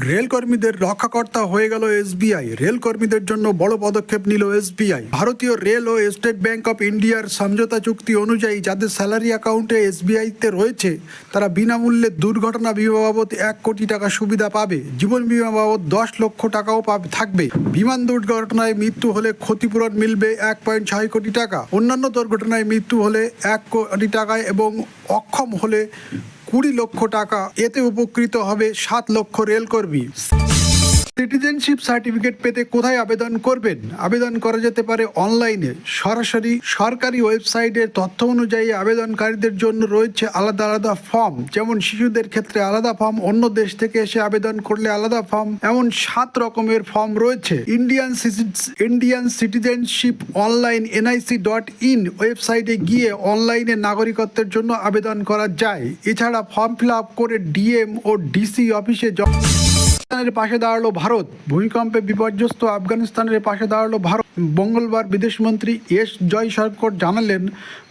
রেলকর্মীদের রক্ষাকর্তা হয়ে গেল এসবিআই। রেলকর্মীদের জন্য বড় পদক্ষেপ নিল এসবিআই। ভারতীয় রেল ও স্টেট ব্যাংক অফ ইন্ডিয়ার সমঝোতা চুক্তি অনুযায়ী যাদের স্যালারি অ্যাকাউন্টে এসবিআইতে রয়েছে, তারা বিনামূল্যে দুর্ঘটনা বিমা বাবদ এক কোটি টাকা সুবিধা পাবে। জীবন বিমা বাবদ দশ লক্ষ টাকাও পাবে, থাকবে। বিমান দুর্ঘটনায় মৃত্যু হলে ক্ষতিপূরণ মিলবে এক পয়েন্ট ছয় কোটি টাকা। অন্যান্য দুর্ঘটনায় মৃত্যু হলে এক কোটি টাকায় এবং অক্ষম হলে কুড়ি লক্ষ টাকা। এতে উপকৃত হবে সাত লক্ষ রেলকর্মী। সিটিজেনশিপ সার্টিফিকেট পেতে কোথায় আবেদন করবেন? আবেদন করা যেতে পারে অনলাইনে। সরাসরি সরকারি ওয়েবসাইটের তথ্য অনুযায়ী আবেদনকারীদের জন্য রয়েছে আলাদা আলাদা ফর্ম। যেমন শিশুদের ক্ষেত্রে আলাদা ফর্ম, অন্য দেশ থেকে এসে আবেদন করলে আলাদা ফর্ম। এমন সাত রকমের ফর্ম রয়েছে। Indian Indian citizenship online NIC dot in ওয়েবসাইটে গিয়ে অনলাইনে নাগরিকত্বের জন্য আবেদন করা যায়। এছাড়া ফর্ম ফিল আপ করে ডিএম ও ডিসি অফিসে জ- আফগানিস্তানের পাশে দাঁড়াল ভারত। ভূমিকম্পে বিপর্যস্ত আফগানিস্তানের পাশে দাঁড়াল ভারত। মঙ্গলবার বিদেশমন্ত্রী এস জয়শঙ্কর জানালেন,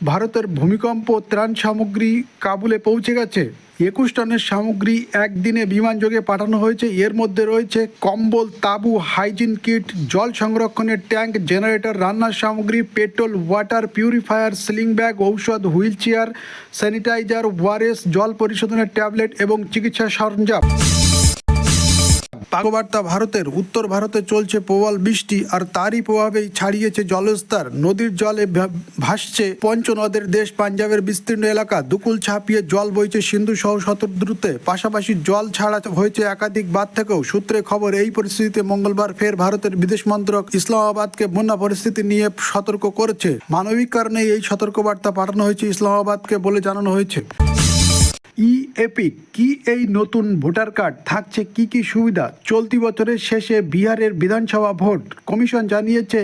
ভারতের ভূমিকম্প ত্রাণ সামগ্রী কাবুলে পৌঁছে গেছে। একুশ টনের সামগ্রী একদিনে বিমানযোগে পাঠানো হয়েছে। এর মধ্যে রয়েছে কম্বল, তাঁবু, হাইজিন কিট, জল সংরক্ষণের ট্যাঙ্ক, জেনারেটর, রান্নার সামগ্রী, petrol, water purifier, sealing bag, ঔষধ হুইল চেয়ার স্যানিটাইজার, ওয়ারেস, জল পরিশোধনের ট্যাবলেট এবং চিকিৎসা সরঞ্জাম। পাগবার্তা ভারতের, উত্তর ভারতে চলছে প্রবল বৃষ্টি আর তারই প্রভাবেই ছাড়িয়েছে জলস্তর। নদীর জলে ভাসছে পঞ্চনদের দেশ। পাঞ্জাবের বিস্তীর্ণ এলাকা দুকুল ছাপিয়ে জল বইছে সিন্ধু সহ শতদ্রুতে। পাশাপাশি জল ছাড়া হয়েছে একাধিক বাদ থেকেও। সূত্রে খবর, এই পরিস্থিতিতে মঙ্গলবার ফের ভারতের বিদেশ মন্ত্রক ইসলামাবাদকে বন্যা পরিস্থিতি নিয়ে সতর্ক করেছে। মানবিক কারণে এই সতর্কবার্তা পাঠানো হয়েছে ইসলামাবাদকে বলে জানানো হয়েছে। ই এপিক কি এই নতুন ভোটার কার্ড? থাকছে কি কি সুবিধা? চলতি বছরের শেষে বিহারের বিধানসভা ভোট। কমিশন জানিয়েছে,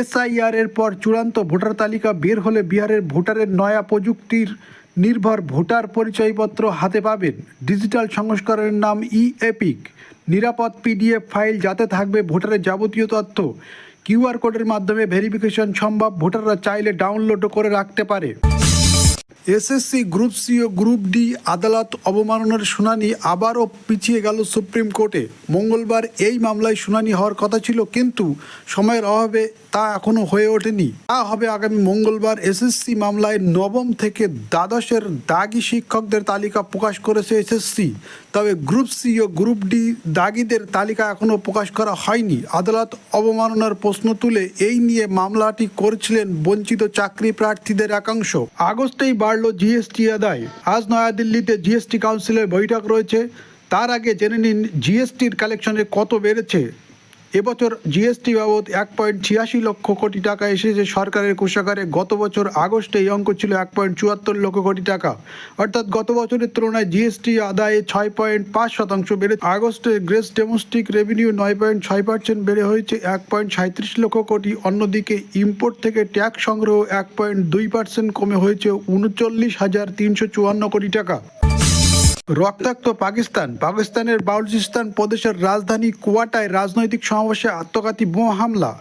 এসআইআর এর পর চূড়ান্ত ভোটার তালিকা বের হলে বিহারের ভোটারের নয়া প্রযুক্তির নির্ভর ভোটার পরিচয়পত্র হাতে পাবেন। ডিজিটাল সংস্করণের নাম ই এপিক নিরাপদ পিডিএফ ফাইল যাতে থাকবে ভোটারের যাবতীয় তথ্য। কিউআর কোডের মাধ্যমে ভেরিফিকেশন সম্ভব। ভোটাররা চাইলে ডাউনলোডও করে রাখতে পারে। এসএসসি গ্রুপ সি ও গ্রুপ ডি আদালত অবমাননার শুনানি আবারও পিছিয়ে গেল সুপ্রিম কোর্টে। মঙ্গলবার এই মামলায় শুনানি হওয়ার কথা ছিল, কিন্তু সময়ের অভাবে তা এখনও হয়ে ওঠেনি। তা হবে আগামী মঙ্গলবার এসএসসি মামলায় নবম থেকে দ্বাদশের দাগি শিক্ষকদের তালিকা প্রকাশ করেছে এসএসসি। তবে গ্রুপ সি ও গ্রুপ ডি দাগিদের তালিকা এখনও প্রকাশ করা হয়নি। আদালত অবমাননার প্রশ্ন তুলে এই নিয়ে মামলাটি করেছিলেন বঞ্চিত চাকরি প্রার্থীদের একাংশ। আগস্টেই বাড়ল জিএসটি আদায়। আজ নয়াদিল্লিতে জিএসটি কাউন্সিলের বৈঠক রয়েছে। তার আগে জেনে নিন জিএসটির কালেকশনে কত বেড়েছে। এবছর জিএসটি বাবদ এক পয়েন্ট ছিয়াশি লক্ষ কোটি টাকা এসেছে। সরকারের কোষাগারে গত বছর আগস্টে এই অঙ্ক ছিল এক পয়েন্ট চুয়াত্তর লক্ষ কোটি টাকা। অর্থাৎ গত বছরের তুলনায় জিএসটি আদায়ে ছয় পয়েন্ট পাঁচ শতাংশ বেড়ে আগস্টে গ্রেস ডোমেস্টিক রেভিনিউ নয় পয়েন্ট ছয় পার্সেন্ট বেড়ে হয়েছে এক পয়েন্ট সাঁত্রিশ লক্ষ কোটি। অন্যদিকে ইম্পোর্ট থেকে ট্যাক্স সংগ্রহ এক পয়েন্ট দুই পার্সেন্ট কমে হয়েছে উনচল্লিশ হাজার তিনশো চুয়ান্ন কোটি টাকা। রক্তাক্ত পাকিস্তান, পাকিস্তানের বালুচিস্তান প্রদেশের রাজধানী কুয়াটায় রাজনৈতিক সমাবেশে আত্মঘাতী বোমা হামলা।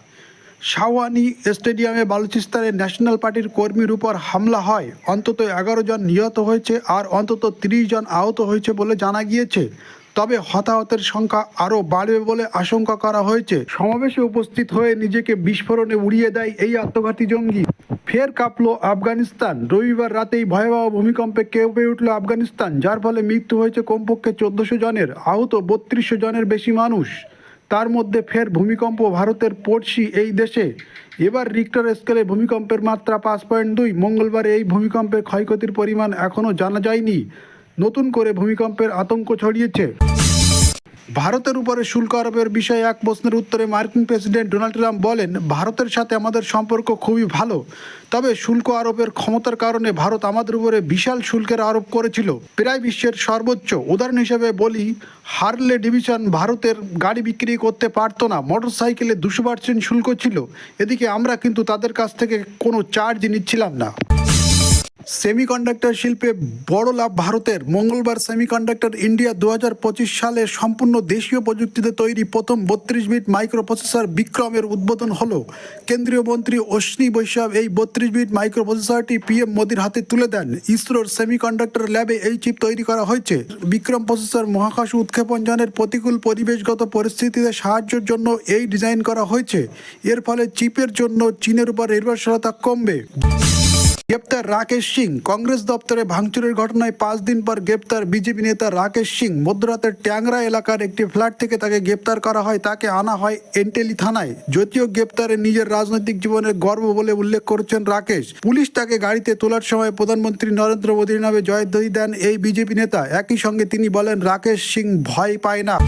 শাওয়ানি স্টেডিয়ামে বালুচিস্তানের ন্যাশনাল পার্টির কর্মীর উপর হামলা হয়। অন্তত এগারো জন নিহত হয়েছে আর অন্তত তিরিশ জন আহত হয়েছে বলে জানা গিয়েছে। তবে হতাহতের সংখ্যা আরও বাড়বে বলে আশঙ্কা করা হয়েছে। সমাবেশে উপস্থিত হয়ে নিজেকে বিস্ফোরণে উড়িয়ে দেয় এই আত্মঘাতী জঙ্গি। ফের কাঁপলো আফগানিস্তান। রবিবার রাতেই ভয়াবহ ভূমিকম্পে কেঁপে উঠল আফগানিস্তান, যার ফলে মৃত্যু হয়েছে কমপক্ষে চোদ্দশো জনের, আহত বত্রিশশো জনের বেশি মানুষ। তার মধ্যে ফের ভূমিকম্প ভারতের পড়শি এই দেশে। এবার রিক্টার স্কেলে ভূমিকম্পের মাত্রা পাঁচ পয়েন্ট দুই। মঙ্গলবার এই ভূমিকম্পের ক্ষয়ক্ষতির পরিমাণ এখনও জানা যায়নি। নতুন করে ভূমিকম্পের আতঙ্ক ছড়িয়েছে। ভারতের উপরে শুল্ক আরোপের বিষয়ে এক প্রশ্নের উত্তরে মার্কিন প্রেসিডেন্ট ডোনাল্ড ট্রাম্প বলেন, ভারতের সাথে আমাদের সম্পর্ক খুবই ভালো। তবে শুল্ক আরোপের ক্ষমতার কারণে ভারত আমাদের উপরে বিশাল শুল্কের আরোপ করেছিল। প্রায় বিশ্বের সর্বোচ্চ। উদাহরণ হিসেবে বলি, হার্লে ডিভিশন ভারতের গাড়ি বিক্রি করতে পারতো না। মোটর সাইকেলে দুশো পার্সেন্ট শুল্ক ছিল। এদিকে আমরা কিন্তু তাদের কাছ থেকে কোনো চার্জ নিচ্ছিলাম না। সেমিকন্ডাক্টর শিল্পে বড় লাভ ভারতের। মঙ্গলবার সেমিকন্ডাক্টর ইন্ডিয়া দু পঁচিশ সালে সম্পূর্ণ দেশীয় প্রযুক্তিতে তৈরি প্রথম বত্রিশ বিট মাইক্রোপ্রসেসর বিক্রমের উদ্বোধন হলো। কেন্দ্রীয় মন্ত্রী অশ্বিনী বৈষ্ণব এই বত্রিশ বিট মাইক্রোপ্রসেসরটি পিএম মোদির হাতে তুলে দেন। ইসরোর সেমিকন্ডাক্টর ল্যাবে এই চিপ তৈরি করা হয়েছে। বিক্রম প্রসেসর মহাকাশ উৎক্ষেপণ যানের প্রতিকূল পরিবেশগত পরিস্থিতিতে সাহায্যের জন্য এই ডিজাইন করা হয়েছে। এর ফলে চিপের জন্য চীনের উপর নির্ভরশীলতা কমবে। গ্রেপ্তার রাকেশ সিং। কংগ্রেস দপ্তরে ভাঙচুরের ঘটনায় পাঁচ দিন পর গ্রেপ্তার বিজেপি নেতা রাকেশ সিং। মধ্যরাতের ট্যাংরা এলাকার একটি ফ্ল্যাট থেকে তাকে গ্রেপ্তার করা হয়। তাকে আনা হয় এন্টেলি থানায়। যদিও গ্রেপ্তারে নিজের রাজনৈতিক জীবনের গর্ব বলে উল্লেখ করেছেন রাকেশ। পুলিশ তাকে গাড়িতে তোলার সময় প্রধানমন্ত্রী নরেন্দ্র মোদীর নামে জয়ধ্বনি দেন এই বিজেপি নেতা। একই সঙ্গে তিনি বলেন, রাকেশ সিং ভয় পায় না।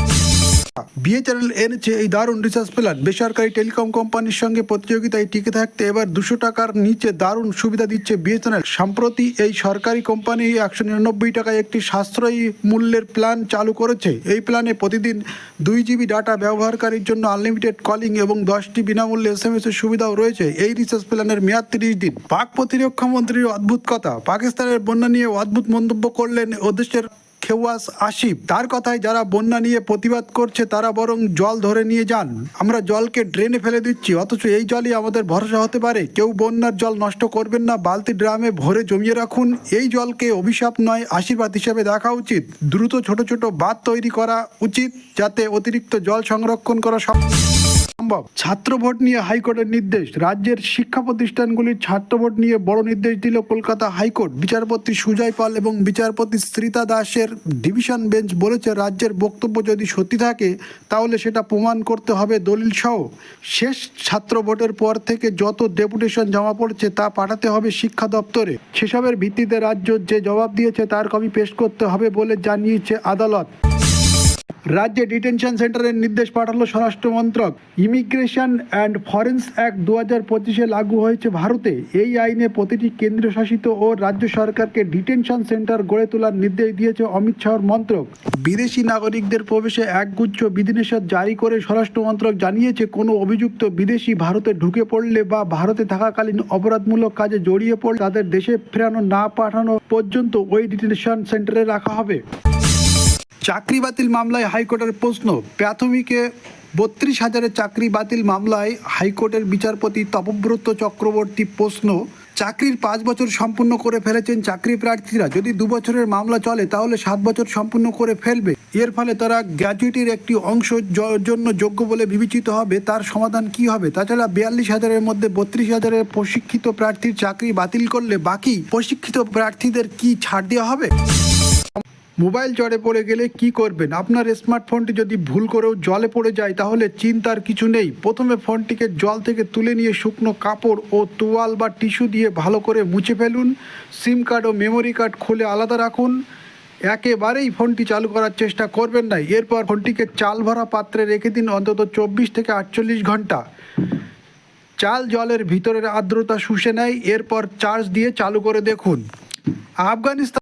বিএচএনএল এনেছে এই দারুণ রিসার্চ প্ল্যান বেসরকারি টেলিকম কোম্পানির সঙ্গে প্রতিযোগিতায় টিকে থাকতে এবার দুশো টাকার নিচে দারুণ সুবিধা দিচ্ছে বিএচএনএল সম্প্রতি এই সরকারি কোম্পানি একশো নিরানব্বই টাকায় একটি সাশ্রয়ী মূল্যের প্ল্যান চালু করেছে। এই প্ল্যানে প্রতিদিন দুই জিবি ডাটা ব্যবহারকারীর জন্য আনলিমিটেড কলিং এবং দশটি বিনামূল্যে এস এম এস এর সুবিধাও রয়েছে। এই রিসার্চ প্ল্যানের মেয়াদ তিরিশ দিন। পাক প্রতিরক্ষা মন্ত্রীর অদ্ভুত কথা, পাকিস্তানের বন্যা নিয়ে অদ্ভুত মন্তব্য করলেন ও দেশের খেওয়াস আসিফ। তার কথায় যারা বন্যা নিয়ে প্রতিবাদ করছে, তারা বরং জল ধরে নিয়ে যান। আমরা জলকে ড্রেনে ফেলে দিচ্ছি, অথচ এই জলই আমাদের ভরসা হতে পারে। কেউ বন্যার জল নষ্ট করবেন না, বালতি ড্রামে ভরে জমিয়ে রাখুন। এই জলকে অভিশাপ নয়, আশীর্বাদ হিসেবে দেখা উচিত। দ্রুত ছোট ছোট বাঁধ তৈরি করা উচিত, যাতে অতিরিক্ত জল সংরক্ষণ করা সব সম্ভব ছাত্র ভোট নিয়ে হাইকোর্টের নির্দেশ। রাজ্যের শিক্ষা প্রতিষ্ঠানগুলির ছাত্র ভোট নিয়ে বড় নির্দেশ দিল কলকাতা হাইকোর্ট। বিচারপতি সুজয় পাল এবং বিচারপতি শ্রীতা দাসের ডিভিশন বেঞ্চ বলেছে, রাজ্যের বক্তব্য যদি সত্যি থাকে, তাহলে সেটা প্রমাণ করতে হবে দলিল সহ শেষ ছাত্র ভোটের পর থেকে যত ডেপুটেশন জমা পড়ছে, তা পাঠাতে হবে শিক্ষা দপ্তরে। সেসবের ভিত্তিতে রাজ্য যে জবাব দিয়েছে, তার কপি পেশ করতে হবে বলে জানিয়েছে আদালত। রাজ্যে ডিটেনশন সেন্টারের নির্দেশ পাঠালো স্বরাষ্ট্র মন্ত্রক। ইমিগ্রেশন অ্যান্ড ফরেন্স অ্যাক্ট দু হাজার পঁচিশে লাগু হয়েছে ভারতে। এই আইনে প্রতিটি কেন্দ্রশাসিত ও রাজ্য সরকারকে ডিটেনশন সেন্টার গড়ে তোলার নির্দেশ দিয়েছে অমিত শাহর মন্ত্রক। বিদেশি নাগরিকদের প্রবেশে একগুচ্ছ বিধিনিষেধ জারি করে স্বরাষ্ট্র মন্ত্রক জানিয়েছে, কোনো অভিযুক্ত বিদেশি ভারতে ঢুকে পড়লে বা ভারতে থাকাকালীন অপরাধমূলক কাজে জড়িয়ে পড়লে তাদের দেশে ফেরানো না পাঠানো পর্যন্ত ওই ডিটেনশন সেন্টারে রাখা হবে। চাকরি বাতিল মামলায় হাইকোর্টের প্রশ্ন। প্রাথমিকে বত্রিশ হাজারের চাকরি বাতিল মামলায় হাইকোর্টের বিচারপতি তপব্রত চক্রবর্তী প্রশ্ন, চাকরির পাঁচ বছর সম্পূর্ণ করে ফেলেছেন চাকরি প্রার্থীরা। যদি দু বছরের মামলা চলে, তাহলে সাত বছর সম্পূর্ণ করে ফেলবে। এর ফলে তারা গ্র্যাজুয়েটির একটি অংশ জন্য যোগ্য বলে বিবেচিত হবে। তার সমাধান কি হবে? তাছাড়া বিয়াল্লিশ হাজারের মধ্যে বত্রিশ হাজারের প্রশিক্ষিত প্রার্থীর চাকরি বাতিল করলে বাকি প্রশিক্ষিত প্রার্থীদের কি ছাড় দেওয়া হবে? মোবাইল জলে পড়ে গেলে কি করবেন? আপনার স্মার্টফোনটি যদি ভুল করেও জলে পড়ে যায়, তাহলে চিন্তার কিছু নেই। প্রথমে ফোনটিকে জল থেকে তুলে নিয়ে শুকনো কাপড় ও তোয়াল বা টিস্যু দিয়ে ভালো করে মুছে ফেলুন। সিম কার্ড ও মেমোরি কার্ড খুলে আলাদা রাখুন। একেবারেই ফোনটি চালু করার চেষ্টা করবেন না। এরপর ফোনটিকে চাল ভরা পাত্রে রেখে দিন অন্তত চব্বিশ থেকে আটচল্লিশ ঘণ্টা। চাল জলের ভিতরের আর্দ্রতা শুষে নেয়। এরপর চার্জ দিয়ে চালু করে দেখুন। আফগানিস্তান